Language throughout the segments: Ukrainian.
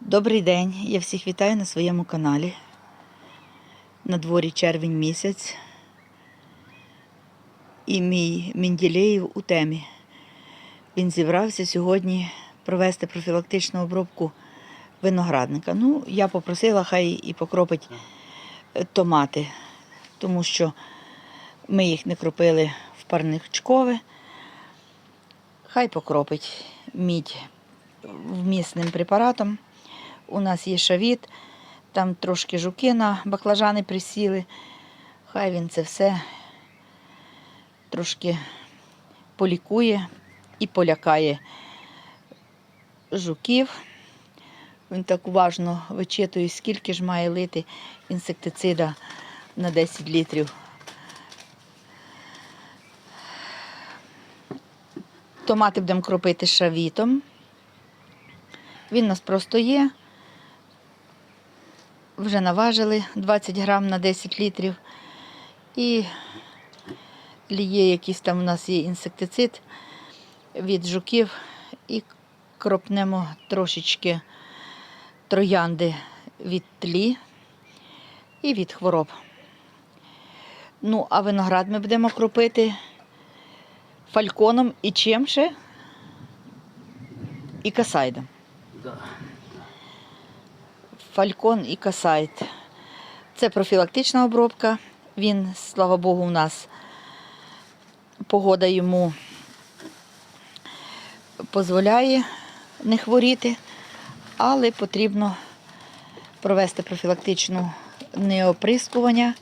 Добрий день, я всіх вітаю на своєму каналі. На дворі червень місяць. І мій Менділеєв у темі. Він зібрався сьогодні провести профілактичну обробку виноградника. Ну, я попросила, хай і покропить томати, тому що ми їх не кропили в парничкове. Хай покропить мідь вмісним препаратом. У нас є шавіт, там трошки жуки на баклажани присіли. Хай він це все трошки полікує і полякає жуків. Він так уважно вичитує, скільки ж має лити інсектицида на 10 літрів. Томати будемо кропити шавітом. Він у нас просто є. Вже наважили 20 грам на 10 літрів. І є якийсь там у нас є інсектицид від жуків. І кропнемо трошечки троянди від тлі і від хвороб. Ну, а виноград ми будемо кропити фальконом і чим ще? І касайдом. Фалькон і касайт. Це профілактична обробка. Він, слава Богу, у нас погода йому дозволяє не хворіти, але потрібно провести профілактичну неоприскування.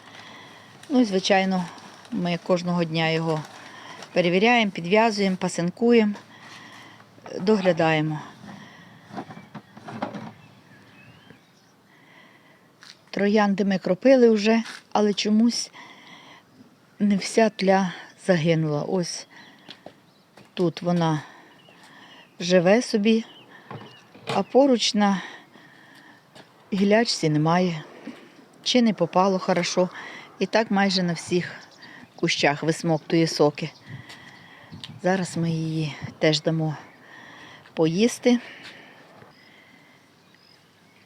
Ну і, звичайно, ми кожного дня його перевіряємо, підв'язуємо, пасинкуємо, доглядаємо. Троянди ми кропили вже, але чомусь не вся тля загинула. Ось тут вона живе собі, а поруч на гілячці немає. Чи не попало хорошо. І так майже на всіх кущах висмоктує соки. Зараз ми її теж дамо поїсти.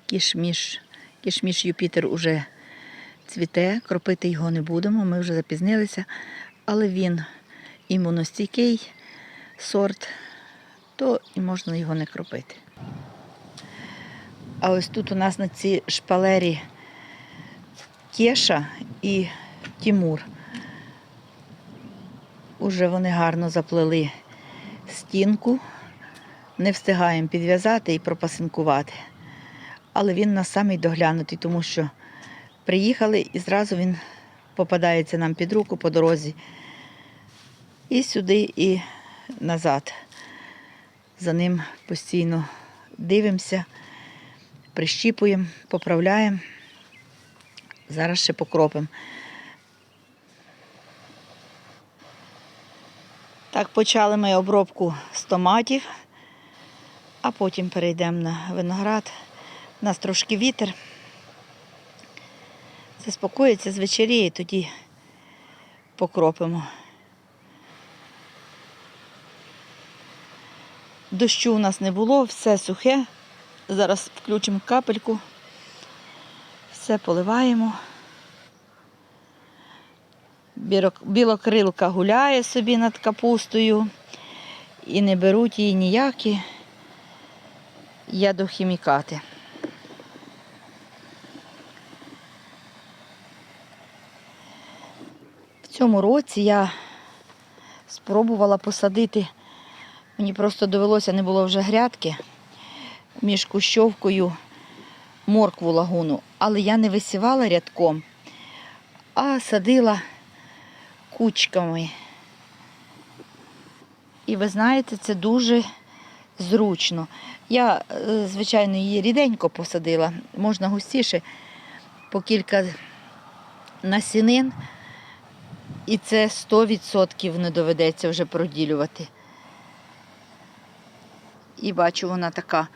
Кішміш. Кішміш Юпітер уже цвіте, кропити його не будемо, ми вже запізнилися, але він імуностійкий сорт, то і можна його не кропити. А ось тут у нас на цій шпалері Кеша і Тімур. Уже вони гарно заплели стінку. Не встигаємо підв'язати і пропасинкувати. Але він нас самий доглянутий, тому що приїхали і зразу він попадається нам під руку по дорозі. І сюди, і назад. За ним постійно дивимося, прищіпуємо, поправляємо. Зараз ще покропимо. Так, почали ми обробку з томатів, а потім перейдемо на виноград. У нас трошки вітер. Заспокоїться, звечеріє, тоді покропимо. Дощу у нас не було, все сухе. Зараз включимо капельку, все поливаємо. Білокрилка гуляє собі над капустою і не беруть її ніякі ядохімікати. Цьому році я спробувала посадити, мені просто довелося, не було вже грядки між кущовкою моркву лагуну, але я не висівала рядком, а садила кучками. І ви знаєте, це дуже зручно. Я, е, звичайно, її ріденько посадила, можна густіше, по кілька насінин, і це 100% не доведеться вже проділювати. І бачу, вона така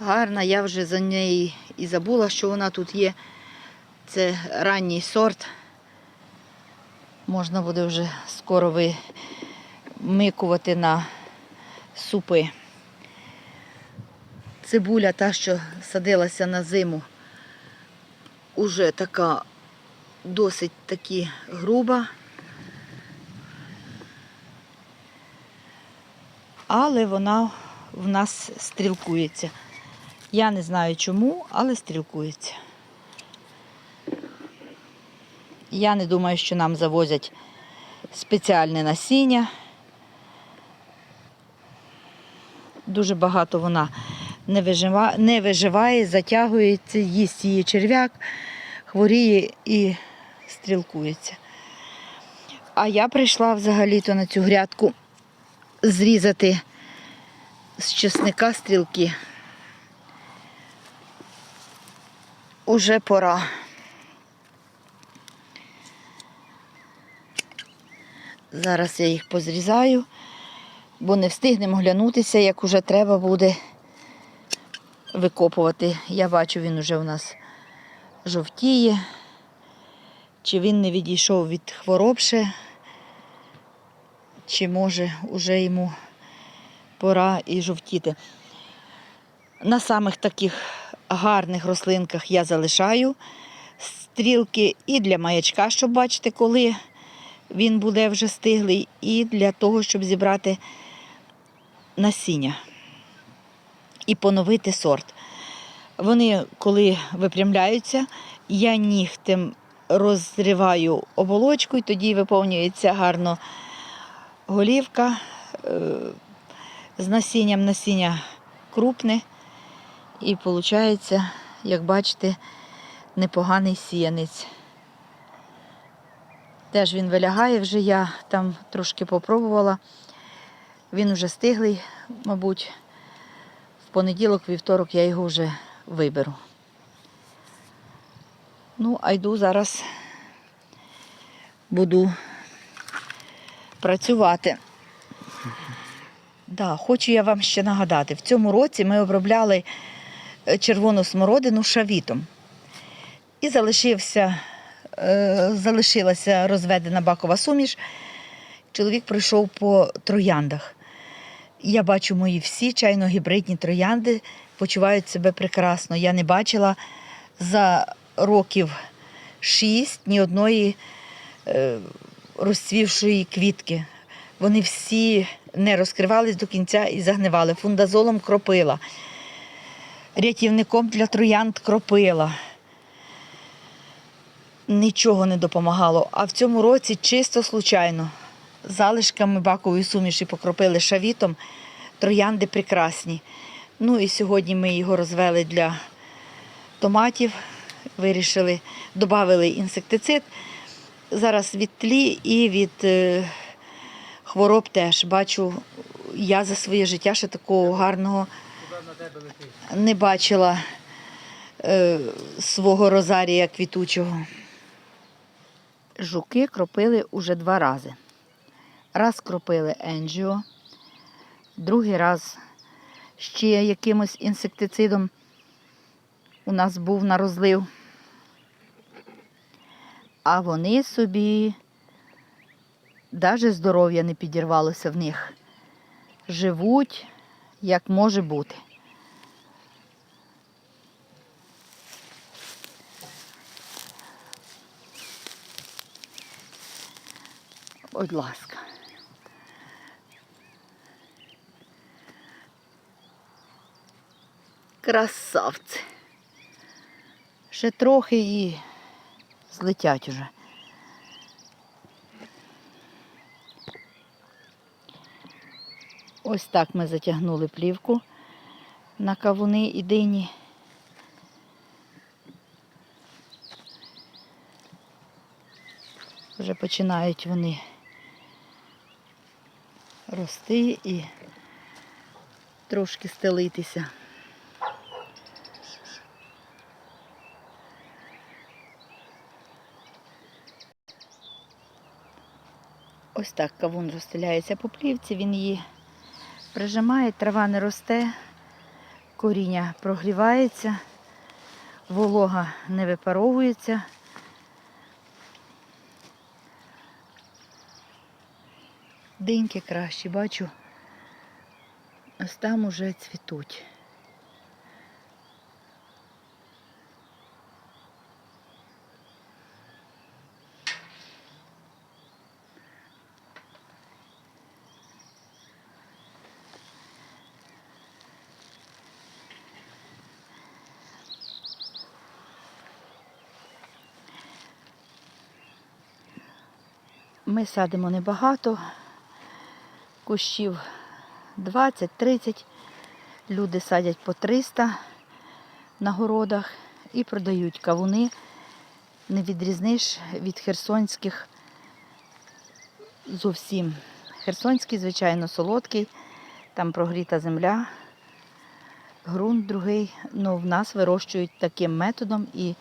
гарна. Я вже за неї і забула, що вона тут є. Це ранній сорт. Можна буде вже скоро вимикувати на супи. Цибуля, та, що садилася на зиму, уже така досить таки груба. Але вона в нас стрілкується. Я не знаю чому, але стрілкується. Я не думаю, що нам завозять спеціальне насіння. Дуже багато вона не виживає, не виживає, затягується, їсть її черв'як, хворіє і стрілкується. А я прийшла взагалі-то на цю грядку зрізати з чесника стрілки. Уже пора. Зараз я їх позрізаю, бо не встигнемо глянутися, як уже треба буде викопувати. Я бачу, він уже у нас жовтіє. Чи він не відійшов від хвороб чи може уже йому пора і жовтіти. На самих таких гарних рослинках я залишаю стрілки і для маячка, щоб бачити, коли він буде вже стиглий, і для того, щоб зібрати насіння і поновити сорт. Вони, коли випрямляються, я нігтем розриваю оболочку, і тоді виповнюється гарно голівка е, з насінням насіння крупне. І виходить, як бачите, непоганий сіянець. Теж він вилягає вже, я там трошки попробувала. Він вже стиглий, мабуть, в понеділок, вівторок я його вже виберу. Ну, а йду зараз буду працювати. Да, хочу я вам ще нагадати, в цьому році ми обробляли е, червону смородину шавітом. І залишився, е, залишилася розведена бакова суміш. Чоловік пройшов по трояндах. Я бачу, мої всі чайно-гібридні троянди почувають себе прекрасно. Я не бачила за років шість ні одної е, розцвівшої квітки. Вони всі не розкривались до кінця і загнивали. Фундазолом кропила, рятівником для троянд кропила. Нічого не допомагало. А в цьому році чисто случайно залишками бакової суміші покропили шавітом. Троянди прекрасні. Ну і сьогодні ми його розвели для томатів, вирішили, додали інсектицид. Зараз від тлі і від е, хвороб теж. Бачу, я за своє життя ще такого гарного не бачила е, свого розарія квітучого. Жуки кропили уже два рази. Раз кропили енджіо, другий раз ще якимось інсектицидом у нас був на розлив. А вони собі навіть здоров'я не підірвалося в них. Живуть, як може бути. Будь ласка. Красавці. Ще трохи і злетять уже. Ось так ми затягнули плівку на кавуни і дині. Вже починають вони рости і трошки стелитися. Ось так кавун розстеляється по плівці, він її прижимає, трава не росте, коріння прогрівається, волога не випаровується. Деньки кращі, бачу, ось там уже цвітуть. Ми садимо небагато, кущів 20-30. Люди садять по 300 на городах і продають кавуни. Не відрізниш від херсонських зовсім. Херсонський, звичайно, солодкий, там прогріта земля, ґрунт другий. Ну, в нас вирощують таким методом і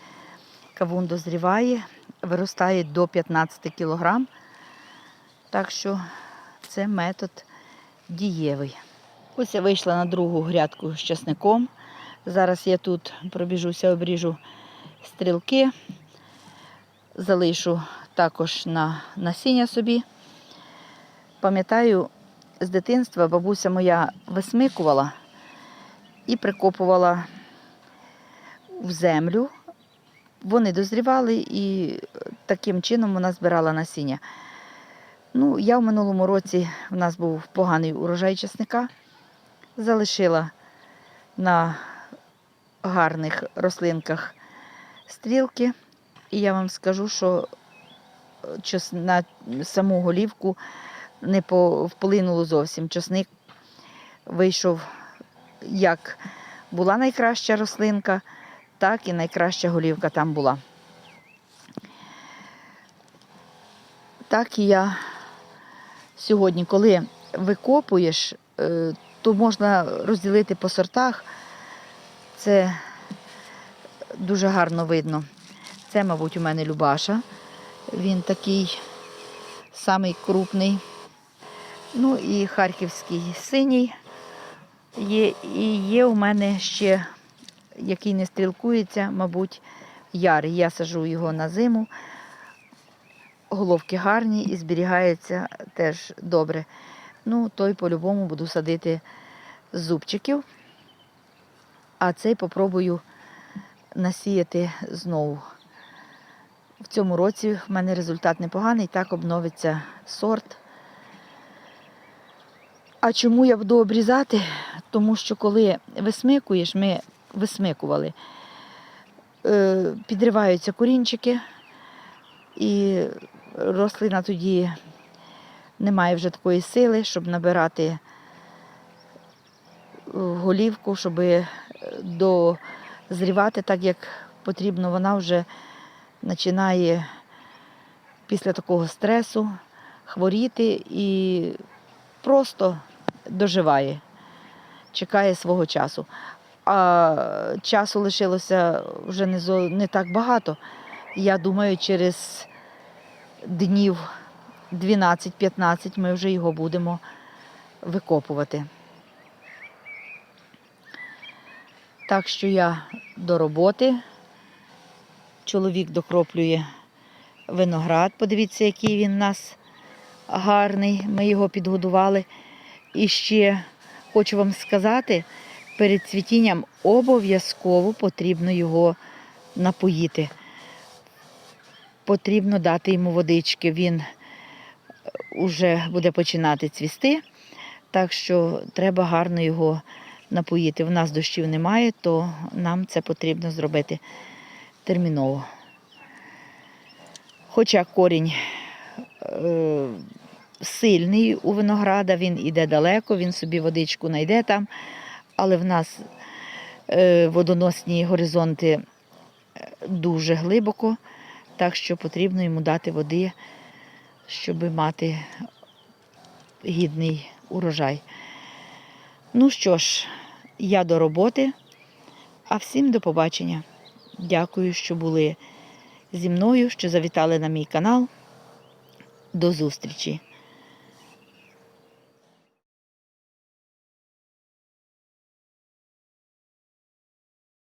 кавун дозріває, виростає до 15 кілограм. Так що це метод дієвий. Ось я вийшла на другу грядку з часником. Зараз я тут пробіжуся, обріжу стрілки, залишу також на насіння собі. Пам'ятаю, з дитинства бабуся моя висмикувала і прикопувала в землю. Вони дозрівали і таким чином вона збирала насіння. Ну, я в минулому році в нас був поганий урожай чесника, залишила на гарних рослинках стрілки. І я вам скажу, що на саму голівку не вплинуло зовсім. Часник вийшов, як була найкраща рослинка, так і найкраща голівка там була. Так і я сьогодні, коли викопуєш, е, то можна розділити по сортах. Це дуже гарно видно. Це, мабуть, у мене Любаша. Він такий самий крупний. Ну і харківський синій є. І є у мене ще, який не стрілкується, мабуть, ярий. Я сажу його на зиму. Головки гарні і зберігаються теж добре. Ну, той по-любому буду садити з зубчиків. А цей попробую насіяти знову. В цьому році в мене результат непоганий, так обновиться сорт. А чому я буду обрізати? Тому що коли висмикуєш, ми висмикували, е, підриваються корінчики, і рослина тоді не має вже такої сили, щоб набирати е, голівку, щоб дозрівати так, як потрібно. Вона вже починає після такого стресу хворіти і просто доживає, чекає свого часу. А часу лишилося вже не так багато. Я думаю, через днів 12-15 ми вже його будемо викопувати. Так що я до роботи. Чоловік докроплює виноград. Подивіться, який він у нас гарний. Ми його підгодували. І ще хочу вам сказати, перед цвітінням обов'язково потрібно його напоїти. Потрібно дати йому водички. Він вже буде починати цвісти, так що треба гарно його напоїти. В нас дощів немає, то нам це потрібно зробити терміново. Хоча корінь е, сильний у винограда, він іде далеко, він собі водичку знайде там, але в нас е, водоносні горизонти е, дуже глибоко, так що потрібно йому дати води, щоб мати гідний урожай. Ну що ж, я до роботи, а всім до побачення. Дякую, що були зі мною, що завітали на мій канал. До зустрічі!